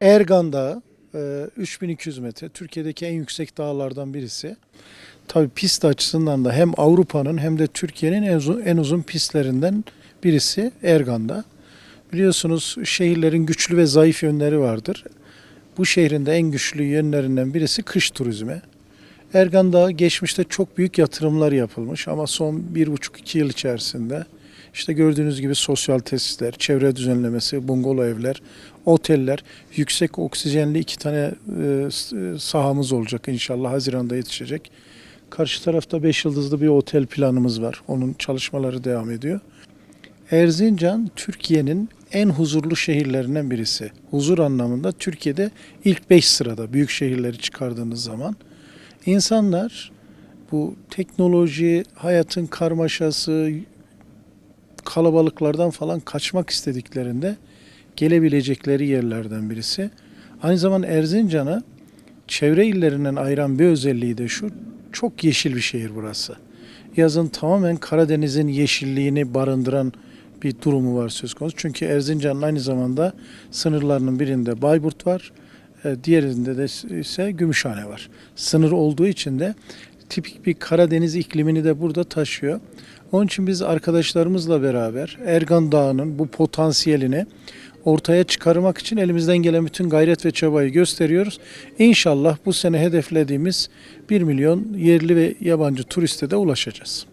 Ergan Dağı e, 3200 metre. Türkiye'deki en yüksek dağlardan birisi. Tabii pist açısından da hem Avrupa'nın hem de Türkiye'nin en uzun, en uzun pistlerinden birisi Ergan'da. Biliyorsunuz şehirlerin güçlü ve zayıf yönleri vardır. Bu şehrin de en güçlü yönlerinden birisi kış turizmi. Ergan Dağı geçmişte çok büyük yatırımlar yapılmış ama son bir buçuk iki yıl içerisinde işte gördüğünüz gibi sosyal tesisler, çevre düzenlemesi, bungalov evler, oteller, yüksek oksijenli iki tane e, e, sahamız olacak inşallah Haziran'da yetişecek. Karşı tarafta 5 yıldızlı bir otel planımız var. Onun çalışmaları devam ediyor. Erzincan Türkiye'nin en huzurlu şehirlerinden birisi. Huzur anlamında Türkiye'de ilk 5 sırada büyük şehirleri çıkardığınız zaman. İnsanlar bu teknoloji, hayatın karmaşası, kalabalıklardan falan kaçmak istediklerinde gelebilecekleri yerlerden birisi. Aynı zamanda Erzincan'ı çevre illerinden ayıran bir özelliği de şu, çok yeşil bir şehir burası. Yazın tamamen Karadeniz'in yeşilliğini barındıran bir durumu var söz konusu. Çünkü Erzincan'ın aynı zamanda sınırlarının birinde Bayburt var, e, diğerinde de ise Gümüşhane var. Sınır olduğu için de tipik bir Karadeniz iklimini de burada taşıyor. Onun için biz arkadaşlarımızla beraber Ergan Dağı'nın bu potansiyelini ortaya çıkarmak için elimizden gelen bütün gayret ve çabayı gösteriyoruz. İnşallah bu sene hedeflediğimiz 1 milyon yerli ve yabancı turiste de ulaşacağız.